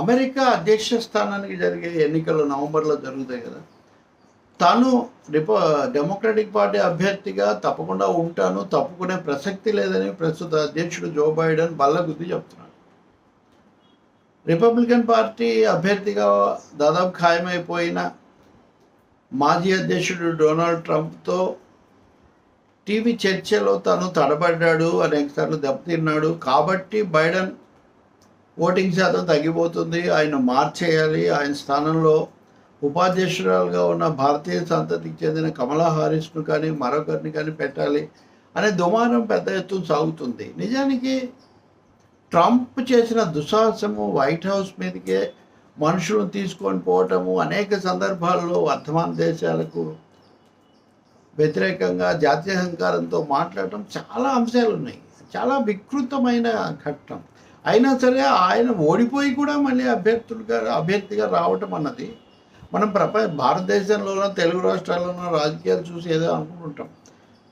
America అధ్యక్ష స్థానానికి జరిగే ఎన్నికలు నవంబర్లో జరుగుతాయి కదా. తాను రిప డెమోక్రటిక్ పార్టీ అభ్యర్థిగా తప్పకుండా ఉంటాను తప్పుకునే ప్రసక్తి లేదని ప్రస్తుత అధ్యక్షుడు జో బైడెన్ బల్లగుద్ది చెప్తున్నాడు రిపబ్లికన్ పార్టీ అభ్యర్థిగా దాదాపు ఖాయమైపోయిన మాజీ అధ్యక్షుడు డొనాల్డ్ ట్రంప్తో టీవీ చర్చలో తాను తడబడ్డాడు అనేకసార్లు దెబ్బతిన్నాడు. కాబట్టి బైడెన్ ఓటింగ్ శాతం తగ్గిపోతుంది. ఆయన మార్చేయాలి. ఆయన స్థానంలో ఉపాధ్యక్షురాలుగా ఉన్న భారతీయ సంతతికి చెందిన కమలా హారిస్ను కానీ మరొకరిని కానీ పెట్టాలి అనే దుమారం పెద్ద ఎత్తున సాగుతుంది. నిజానికి ట్రంప్ చేసిన దుస్సాహసము వైట్ హౌస్ మీదకే మనుషులను తీసుకొని పోవటము అనేక సందర్భాల్లో వర్ధమాన దేశాలకు వ్యతిరేకంగా జాతీయ అహంకారంతో మాట్లాడటం చాలా అంశాలు ఉన్నాయి చాలా వికృతమైన ఘట్టం. అయినా సరే ఆయన ఓడిపోయి కూడా మళ్ళీ అభ్యర్థులుగా అభ్యర్థిగా రావటం అన్నది మనం ప్రపంచ భారతదేశంలోనో తెలుగు రాష్ట్రాల్లోనో రాజకీయాలు చూసి ఏదో అనుకుంటుంటాం.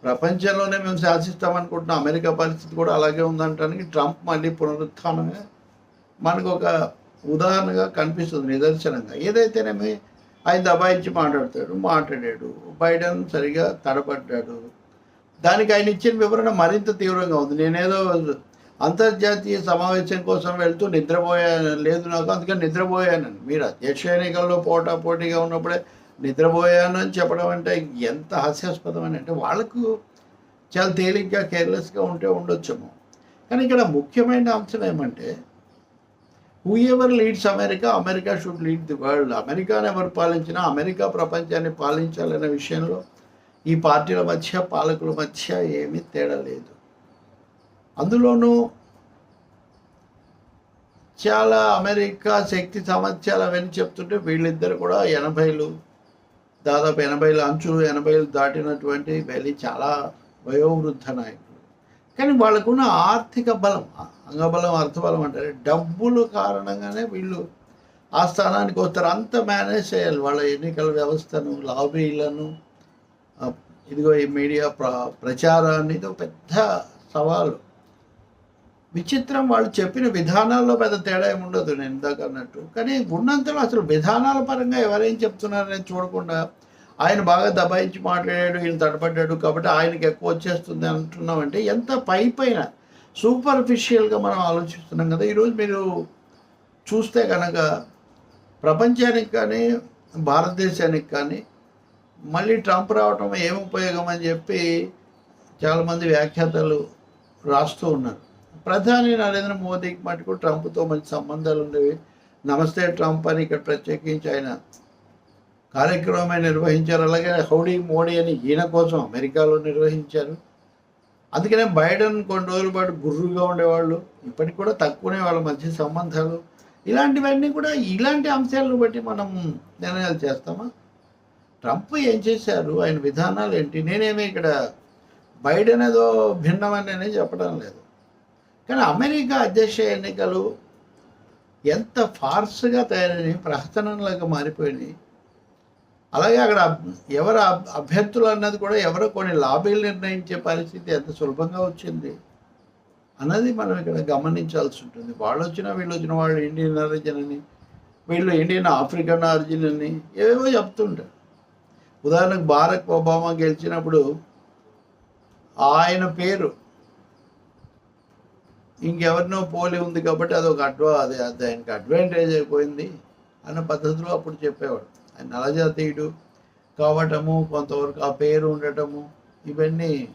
ప్రపంచంలోనే మేము శాసిస్తాం అనుకుంటున్నాం. అమెరికా పరిస్థితి కూడా అలాగే ఉందంటానికి ట్రంప్ మళ్ళీ పునరుత్థానంగా మనకు ఒక ఉదాహరణగా కనిపిస్తుంది నిదర్శనంగా. ఏదైతేనేమి ఆయన దబాయించి మాట్లాడతాడు మాట్లాడాడు. బైడెన్ సరిగా తడబడ్డాడు దానికి ఆయన ఇచ్చిన వివరణ మరింత తీవ్రంగా ఉంది. నేనేదో అంతర్జాతీయ సమావేశం కోసం వెళ్తూ నిద్రపోయాను లేదు నాకు అందుకని నిద్రపోయానని మీరు అధ్యక్ష ఎన్నికల్లో పోటా పోటీగా ఉన్నప్పుడే నిద్రపోయాను అని చెప్పడం అంటే ఎంత హాస్యాస్పదం అని అంటే వాళ్ళకు చాలా తేలిగ్గా కేర్లెస్గా ఉంటే ఉండొచ్చేమో. కానీ ఇక్కడ ముఖ్యమైన అంశం ఏమంటే whoever leads America America should lead the world అమెరికాను ఎవరు పాలించినా అమెరికా ప్రపంచాన్ని పాలించాలనే విషయంలో ఈ పార్టీల మధ్య పాలకుల మధ్య ఏమీ తేడా లేదు. అందులోనూ చాలా అమెరికా శక్తి సామర్థ్యాలు అవన్నీ చెప్తుంటే వీళ్ళిద్దరు కూడా ఎనభైలు దాదాపు ఎనభైల అంచులు ఎనభైలు దాటినటువంటి వెళ్ళి చాలా వయోవృద్ధ నాయకులు. కానీ వాళ్ళకున్న ఆర్థిక బలం అంగబలం అర్థబలం అంటారు. డబ్బులు కారణంగానే వీళ్ళు ఆ స్థానానికి వస్తారు. అంత మేనేజ్ చేయాలి వాళ్ళ ఎన్నికల వ్యవస్థను లాబీలను. ఇదిగో ఈ మీడియా ప్ర ప్రచారాన్ని ఇది ఒక పెద్ద సవాలు. విచిత్రం వాళ్ళు చెప్పిన విధానాల్లో పెద్ద తేడా ఏమి ఉండదు నేను ఇందాక అన్నట్టు. కానీ ఉన్నంతలో అసలు విధానాల పరంగా ఎవరేం చెప్తున్నారని చూడకుండా ఆయన బాగా దబాయించి మాట్లాడాడు ఈయన తడబడ్డాడు కాబట్టి ఆయనకి ఎక్కువ వచ్చేస్తుంది అంటున్నామంటే ఎంత పై పైన సూపర్ఫిషియల్గా మనం ఆలోచిస్తున్నాం కదా. ఈరోజు మీరు చూస్తే కనుక ప్రపంచానికి కానీ భారతదేశానికి కానీ మళ్ళీ ట్రంప్ రావటం ఏం ఉపయోగం అని చెప్పి చాలామంది వ్యాఖ్యాతలు రాస్తూ ఉన్నారు. ప్రధాని నరేంద్ర మోదీకి మటుకు ట్రంప్తో మంచి సంబంధాలు ఉండేవి. నమస్తే ట్రంప్ అని ఇక్కడ ప్రత్యేకించి ఆయన కార్యక్రమమే నిర్వహించారు. అలాగే హౌడీ మోడీ అని ఈయన కోసం అమెరికాలో నిర్వహించారు. అందుకనే బైడెన్ కొన్ని రోజుల పాటు గుర్రుగా ఉండేవాళ్ళు. ఇప్పటికి కూడా తక్కువనే వాళ్ళ మధ్య సంబంధాలు. ఇలాంటివన్నీ కూడా ఇలాంటి అంశాలను బట్టి మనం నిర్ణయాలు చేస్తామా? ట్రంప్ ఏం చేశారు? ఆయన విధానాలు ఏంటి? నేనేమి ఇక్కడ బైడెన్ ఏదో భిన్నమని నేనే చెప్పడం లేదు. కానీ అమెరికా అధ్యక్ష ఎన్నికలు ఎంత ఫార్స్గా తయారైనవి ప్రహసనంలాగా మారిపోయినాయి. అలాగే అక్కడ ఎవరు అభ్యర్థులు అన్నది కూడా ఎవరో కొన్ని లాబీలు నిర్ణయించే పరిస్థితి ఎంత సులభంగా వచ్చింది అన్నది మనం ఇక్కడ గమనించాల్సి ఉంటుంది. వాళ్ళు వచ్చిన వీళ్ళు వచ్చిన వాళ్ళు ఇండియన్ ఆరిజిన్ అని వీళ్ళు ఇండియన్ ఆఫ్రికన్ ఆరిజిన్ అని ఏవేవో చెప్తుంటారు. ఉదాహరణకు బారక్ ఒబామా గెలిచినప్పుడు ఆయన పేరు ఇంకెవరినో పోలి ఉంది కాబట్టి అదొక అడ్వా అది అది ఆయనకి అడ్వాంటేజ్ అయిపోయింది అన్న పద్ధతిలో అప్పుడు చెప్పేవాడు. ఆయన నలజాతీయుడు కావటము కొంతవరకు ఆ పేరు ఉండటము ఇవన్నీ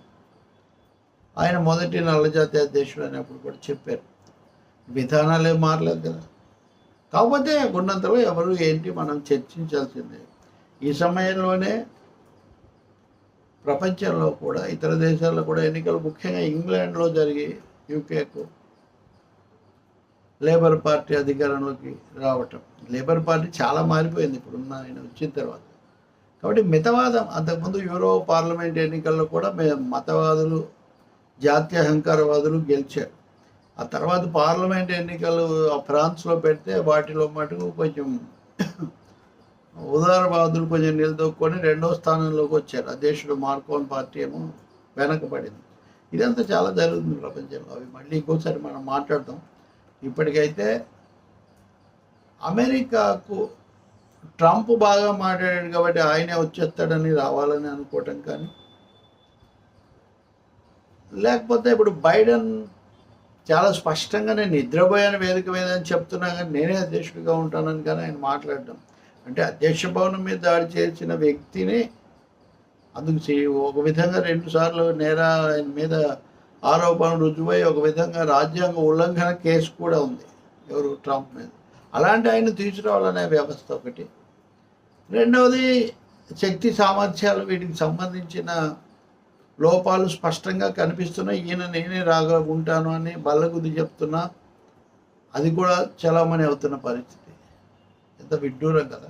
ఆయన మొదటి నల్లజాతి అధ్యక్షుడు అనేప్పుడు కూడా చెప్పారు. విధానాలు ఏం మారలేదు కదా. కాకపోతే ఉన్నంతలో ఎవరు ఏంటి మనం చర్చించాల్సిందే. ఈ సమయంలోనే ప్రపంచంలో కూడా ఇతర దేశాల్లో కూడా ఎన్నికలు ముఖ్యంగా ఇంగ్లాండ్లో జరిగి యూకేకు లేబర్ పార్టీ అధికారంలోకి రావటం. లేబర్ పార్టీ చాలా మారిపోయింది ఇప్పుడున్న ఆయన వచ్చిన తర్వాత. కాబట్టి మితవాదం అంతకుముందు యూరో పార్లమెంట్ ఎన్నికల్లో కూడా మతవాదులు జాతీయ అహంకారవాదులు గెలిచారు. ఆ తర్వాత పార్లమెంట్ ఎన్నికలు ఆ ఫ్రాన్స్లో పెడితే వాటిలో మటుకు కొంచెం ఉదారవాదులు కొంచెం నిలదొక్కొని రెండో స్థానంలోకి వచ్చారు. అధ్యక్షుడు మార్కోన్ పార్టీ ఏమో వెనకబడింది. ఇదంతా చాలా జరుగుతుంది ప్రపంచంలో. అవి మళ్ళీ ఇంకోసారి మనం మాట్లాడతాం ఇప్పటికైతే అమెరికాకు ట్రంప్ బాగా మాట్లాడాడు కాబట్టి ఆయనే వచ్చేస్తాడని రావాలని అనుకోవటం కానీ లేకపోతే ఇప్పుడు బైడెన్ చాలా స్పష్టంగా నేను నిద్రపోయాను వేదిక మీద అని చెప్తున్నా కానీ నేనే అధ్యక్షుడిగా ఉంటానని కానీ ఆయన మాట్లాడడం. అంటే అధ్యక్ష భవనం మీద దాడి చేసిన వ్యక్తిని అందుకు చే- ఒక విధంగా రెండు సార్లు నేర ఆయన మీద ఆరోపణలు రుజువై ఒక విధంగా రాజ్యాంగ ఉల్లంఘన కేసు కూడా ఉంది ఎవరు? ట్రంప్ మీద. అలాంటి ఆయన తీసుకురావాలనే వ్యవస్థ ఒకటి. రెండవది శక్తి సామర్థ్యాలు వీటికి సంబంధించిన లోపాలు స్పష్టంగా కనిపిస్తున్నాయి ఈయన నేనే రాగా ఉంటాను అని బల్లగుద్ది చెప్తున్నా అది కూడా చలామణి అవుతున్న పరిస్థితి. ఎంత విడ్డూరం కదా.